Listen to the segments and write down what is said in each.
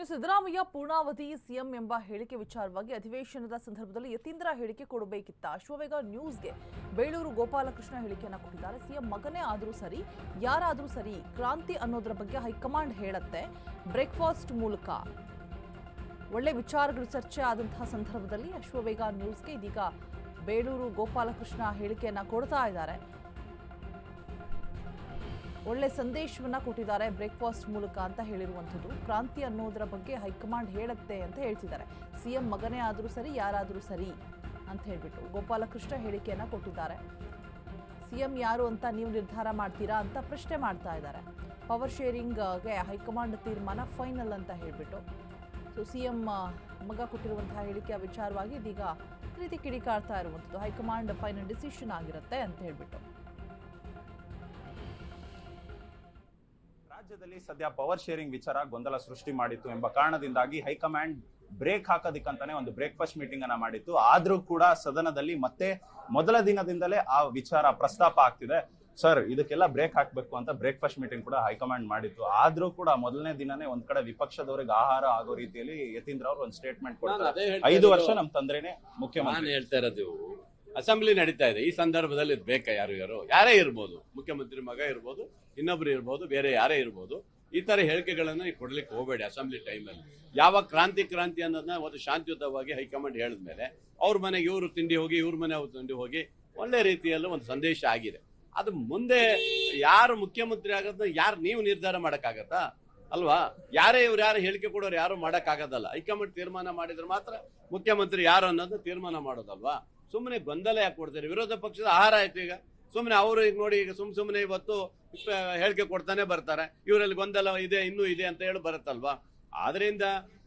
ಇನ್ನು ಸಿದ್ದರಾಮಯ್ಯ ಪೂರ್ಣಾವಧಿ ಸಿಎಂ ಎಂಬ ಹೇಳಿಕೆ ವಿಚಾರವಾಗಿ ಅಧಿವೇಶನದ ಸಂದರ್ಭದಲ್ಲಿ ಯತೀಂದ್ರ ಹೇಳಿಕೆ ಕೊಡಬೇಕಿತ್ತ. ಅಶ್ವವೇಗ ನ್ಯೂಸ್ಗೆ ಬೇಳೂರು ಗೋಪಾಲಕೃಷ್ಣ ಹೇಳಿಕೆಯನ್ನು ಕೊಟ್ಟಿದ್ದಾರೆ. ಸಿಎಂ ಮಗನೇ ಆದರೂ ಸರಿ, ಯಾರಾದರೂ ಸರಿ ಕ್ರಾಂತಿ ಅನ್ನೋದ್ರ ಬಗ್ಗೆ ಹೈಕಮಾಂಡ್ ಹೇಳತ್ತೆ. ಬ್ರೇಕ್ಫಾಸ್ಟ್ ಮೂಲಕ ಒಳ್ಳೆ ವಿಚಾರಗಳು ಚರ್ಚೆ ಆದಂತಹ ಸಂದರ್ಭದಲ್ಲಿ ಅಶ್ವವೇಗ ನ್ಯೂಸ್ಗೆ ಇದೀಗ ಬೇಳೂರು ಗೋಪಾಲಕೃಷ್ಣ ಹೇಳಿಕೆಯನ್ನು ಕೊಡ್ತಾ ಇದ್ದಾರೆ. ಒಳ್ಳೆ ಸಂದೇಶವನ್ನ ಕೊಟ್ಟಿದ್ದಾರೆ ಬ್ರೇಕ್ಫಾಸ್ಟ್ ಮೂಲಕ ಅಂತ ಹೇಳಿರುವಂಥದ್ದು. ಕ್ರಾಂತಿ ಅನ್ನೋದರ ಬಗ್ಗೆ ಹೈಕಮಾಂಡ್ ಹೇಳುತ್ತೆ ಅಂತ ಹೇಳ್ತಿದ್ದಾರೆ. ಸಿಎಂ ಮಗನೇ ಆದರೂ ಸರಿ, ಯಾರಾದರೂ ಸರಿ ಅಂತ ಹೇಳ್ಬಿಟ್ಟು ಗೋಪಾಲಕೃಷ್ಣ ಹೇಳಿಕೆಯನ್ನ ಕೊಟ್ಟಿದ್ದಾರೆ. ಸಿಎಂ ಯಾರು ಅಂತ ನೀವು ನಿರ್ಧಾರ ಮಾಡ್ತೀರಾ ಅಂತ ಪ್ರಶ್ನೆ ಮಾಡ್ತಾ ಇದ್ದಾರೆ. ಪವರ್ ಶೇರಿಂಗ್ಗೆ ಹೈಕಮಾಂಡ್ ತೀರ್ಮಾನ ಫೈನಲ್ ಅಂತ ಹೇಳ್ಬಿಟ್ಟು. ಸೊ ಸಿಎಂ ಮಗ ಕೊಟ್ಟಿರುವಂತಹ ಹೇಳಿಕೆಯ ವಿಚಾರವಾಗಿ ಇದೀಗ ರೀತಿ ಕಿಡಿಕಾಡ್ತಾ ಇರುವಂಥದ್ದು. ಹೈಕಮಾಂಡ್ ಫೈನಲ್ ಡಿಸಿಷನ್ ಆಗಿರುತ್ತೆ ಅಂತ ಹೇಳ್ಬಿಟ್ಟು. ರಾಜ್ಯದಲ್ಲಿ ಸದ್ಯ ಪವರ್ ಶೇರಿಂಗ್ ವಿಚಾರ ಗೊಂದಲ ಸೃಷ್ಟಿ ಮಾಡಿತ್ತು ಎಂಬ ಕಾರಣದಿಂದಾಗಿ ಹೈಕಮಾಂಡ್ ಬ್ರೇಕ್ ಹಾಕೋದಿಕ್ಕಂತಾನೆ ಒಂದು ಬ್ರೇಕ್ಫಾಸ್ಟ್ ಮೀಟಿಂಗ್ ಅನ್ನ ಮಾಡಿತ್ತು. ಆದ್ರೂ ಕೂಡ ಸದನದಲ್ಲಿ ಮತ್ತೆ ಮೊದಲ ದಿನದಿಂದಲೇ ಆ ವಿಚಾರ ಪ್ರಸ್ತಾಪ ಆಗ್ತಿದೆ. ಸರ್ ಇದಕ್ಕೆಲ್ಲ ಬ್ರೇಕ್ ಹಾಕ್ಬೇಕು ಅಂತ ಬ್ರೇಕ್ಫಾಸ್ಟ್ ಮೀಟಿಂಗ್ ಕೂಡ ಹೈಕಮಾಂಡ್ ಮಾಡಿತ್ತು. ಆದ್ರೂ ಕೂಡ ಮೊದಲನೇ ದಿನನೇ ಒಂದ್ ಕಡೆ ವಿಪಕ್ಷದವರಿಗೆ ಆಹಾರ ಆಗೋ ರೀತಿಯಲ್ಲಿ ಯತೀಂದ್ರ ಅವರು ಒಂದು ಸ್ಟೇಟ್ಮೆಂಟ್ ಕೊಡ್ತಾರೆ. ಐದು ವರ್ಷ ನಮ್ ತಂದ್ರೇನೆ ಮುಖ್ಯಮಂತ್ರಿ. ಹೇಳ್ತಾ ಇರೋದು ಅಸೆಂಬ್ಲಿ ನಡೀತಾ ಇದೆ. ಈ ಸಂದರ್ಭದಲ್ಲಿ ಇದು ಬೇಕಾ? ಯಾರು ಯಾರು? ಯಾರೇ ಇರ್ಬೋದು. ಮುಖ್ಯಮಂತ್ರಿ ಮಗ ಇರ್ಬೋದು, ಇನ್ನೊಬ್ರು ಇರ್ಬೋದು, ಬೇರೆ ಯಾರೇ ಇರ್ಬೋದು. ಈ ತರ ಹೇಳಿಕೆಗಳನ್ನ ಕೊಡ್ಲಿಕ್ಕೆ ಹೋಗಬೇಡಿ ಅಸೆಂಬ್ಲಿ ಟೈಮಲ್ಲಿ. ಯಾವ ಕ್ರಾಂತಿ ಕ್ರಾಂತಿ ಅನ್ನೋದನ್ನ ಒಂದು ಶಾಂತಿಯುತವಾಗಿ ಹೈಕಮಾಂಡ್ ಹೇಳಿದ್ಮೇಲೆ ಅವ್ರ ಮನೆಗೆ ಇವರು ತಿಂಡಿ ಹೋಗಿ, ಇವ್ರ ಮನೆ ಅವ್ರು ತಿಂಡಿ ಹೋಗಿ ಒಳ್ಳೆ ರೀತಿಯಲ್ಲಿ ಒಂದು ಸಂದೇಶ ಆಗಿದೆ. ಅದು ಮುಂದೆ ಯಾರು ಮುಖ್ಯಮಂತ್ರಿ ಆಗೋದನ್ನ ಯಾರು ನೀವು ನಿರ್ಧಾರ ಮಾಡೋಕ್ಕಾಗತ್ತಾ? ಅಲ್ವಾ? ಯಾರೇ ಇವ್ರು ಯಾರು ಹೇಳಿಕೆ ಕೊಡೋರು ಯಾರು ಮಾಡೋಕ್ಕಾಗೋದಲ್ಲ. ಹೈಕಮಾಂಡ್ ತೀರ್ಮಾನ ಮಾಡಿದ್ರೆ ಮಾತ್ರ ಮುಖ್ಯಮಂತ್ರಿ ಯಾರು ಅನ್ನೋದು ತೀರ್ಮಾನ ಮಾಡೋದಲ್ವಾ? ಸುಮ್ಮನೆ ಗೊಂದಲ ಯಾಕೆ ಕೊಡ್ತಾರೆ? ವಿರೋಧ ಪಕ್ಷದ ಆಹಾರ ಆಯ್ತು ಈಗ. ಸುಮ್ಮನೆ ಅವರು ಈಗ ನೋಡಿ ಈಗ ಸುಮ್ ಸುಮ್ಮನೆ ಇವತ್ತು ಹೇಳಿಕೆ ಕೊಡ್ತಾನೆ ಬರ್ತಾರೆ. ಇವರಲ್ಲಿ ಗೊಂದಲ ಇದೆ ಇನ್ನೂ ಇದೆ ಅಂತ ಹೇಳಿ ಬರುತ್ತಲ್ವಾ? ಆದ್ರಿಂದ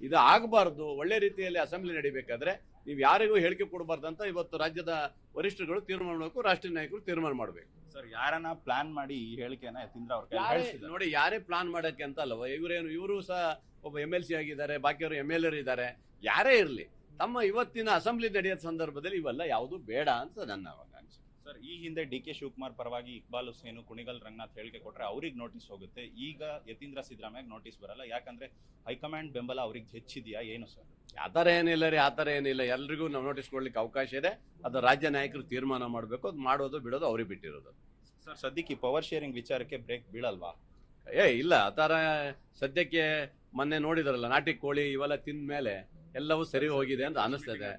ಇದು ಆಗಬಾರ್ದು. ಒಳ್ಳೆ ರೀತಿಯಲ್ಲಿ ಅಸೆಂಬ್ಲಿ ನಡಿಬೇಕಾದ್ರೆ ನೀವು ಯಾರಿಗೂ ಹೇಳಿಕೆ ಕೊಡಬಾರ್ದು ಅಂತ ಇವತ್ತು ರಾಜ್ಯದ ವರಿಷ್ಠರುಗಳು ತೀರ್ಮಾನ ಮಾಡಬೇಕು ರಾಷ್ಟ್ರೀಯ ನಾಯಕರು ತೀರ್ಮಾನ ಮಾಡಬೇಕು. ಸರ್ ಯಾರನ್ನ ಪ್ಲಾನ್ ಮಾಡಿ ಈ ಹೇಳಿಕೆನ ಯತೀಂದ್ರ ಅವ್ರ ನೋಡಿ ಯಾರೇ ಪ್ಲಾನ್ ಮಾಡಕ್ಕೆ ಅಂತ ಅಲ್ವ ಇವರೇನು ಇವರು ಸಹ ಒಬ್ಬ ಎಂ ಎಲ್ ಸಿ ಆಗಿದ್ದಾರೆ ಬಾಕಿಯವರು ಎಂ ಎಲ್ ಎರ್ ಇದ್ದಾರೆ ಯಾರೇ ಇರಲಿ. ತಮ್ಮ ಇವತ್ತಿನ ಅಸೆಂಬ್ಲಿ ನಡೆಯೋ ಸಂದರ್ಭದಲ್ಲಿ ಇವೆಲ್ಲ ಯಾವುದು ಬೇಡ ಅಂತ ನನ್ನ ಅನಿಸಿಕೆ ಸರ್ ಈ ಹಿಂದೆ ಡಿ ಕೆ ಶಿವಕುಮಾರ್ ಪರವಾಗಿ ಇಕ್ಬಾಲ್ ಹುಸೇನು ಕುಣಿಗಲ್ ರಂಗನಾಥ್ ಹೇಳಿಕೆ ಕೊಟ್ಟರೆ ಅವ್ರಿಗೆ ನೋಟಿಸ್ ಹೋಗುತ್ತೆ. ಈಗ ಯತೀಂದ್ರ ಸಿದ್ದರಾಮಯ್ಯ ನೋಟಿಸ್ ಬರಲ್ಲ. ಯಾಕಂದ್ರೆ ಹೈಕಮಾಂಡ್ ಬೆಂಬಲ ಅವ್ರಿಗೆ ಹೆಚ್ಚಿದೆಯಾ ಏನು ಸರ್? ಆ ಥರ ಏನಿಲ್ಲ ರೀ ಆ ಥರ ಏನಿಲ್ಲ. ಎಲ್ರಿಗೂ ನಾವು ನೋಟಿಸ್ ಕೊಡ್ಲಿಕ್ಕೆ ಅವಕಾಶ ಇದೆ. ಅದು ರಾಜ್ಯ ನಾಯಕರು ತೀರ್ಮಾನ ಮಾಡಬೇಕು. ಅದು ಮಾಡೋದು ಬಿಡೋದು ಅವ್ರಿಗೆ ಬಿಟ್ಟಿರೋದು. ಸರ್ ಸದ್ಯಕ್ಕೆ ಪವರ್ ಶೇರಿಂಗ್ ವಿಚಾರಕ್ಕೆ ಬ್ರೇಕ್ ಬೀಳಲ್ವಾ? ಏ ಇಲ್ಲ. ಆ ಥರ ಸದ್ಯಕ್ಕೆ ಮೊನ್ನೆ ನೋಡಿದ್ರಲ್ಲ ನಾಟಿ ಕೋಳಿ ಇವೆಲ್ಲ ತಿಂದ ಮೇಲೆ ಎಲ್ಲವೂ ಸರಿ ಹೋಗಿದೆ ಅಂತ ಅನಿಸ್ತದೆ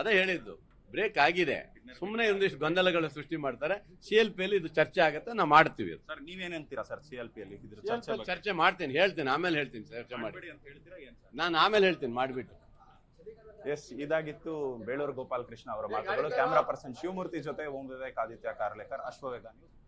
ಅದೇ ಹೇಳಿದ್ದು ಬ್ರೇಕ್ ಆಗಿದೆ. ಸುಮ್ಮನೆ ಒಂದಿಷ್ಟು ಗೊಂದಲಗಳ ಸೃಷ್ಟಿ ಮಾಡ್ತಾರೆ. ಸಿ ಎಲ್ ಪಿ ಇದು ಚರ್ಚೆ ಆಗುತ್ತೆ ನಾವು ಮಾಡ್ತೀವಿ. ಸರ್ ನೀವೇನಂತೀರಾ ಸರ್ ಸಿ ಎಲ್ ಪಿ ಅಲ್ಲಿ ಇದ್ರ ಚರ್ಚೆ ಅಲ್ಲಿ ಚರ್ಚೆ ಮಾಡ್ತೀನಿ ಹೇಳ್ತೀನಿ ಆಮೇಲೆ ಹೇಳ್ತೀನಿ ಚರ್ಚೆ ಮಾಡಿ. ಅಂತ ಹೇಳ್ತೀರಾ ಏನ್ ಸರ್? ನಾನು ಆಮೇಲೆ ಹೇಳ್ತೀನಿ ಮಾಡಿಬಿಟ್ಟು. ಎಸ್ ಇದಾಗಿತ್ತು ಬೇಳೂರು ಗೋಪಾಲ್ ಕೃಷ್ಣ ಅವರ ಮಾತುಗಳು. ಕ್ಯಾಮರಾ ಪರ್ಸನ್ ಶಿವಮೂರ್ತಿ ಜೊತೆ ಓಂ ವಿವೇಕ್ ಆದಿತ್ಯ ಕಾರ್ಲೇಕರ್ ಅಶ್ವವೇಗ. ನ್ಯೂಸ್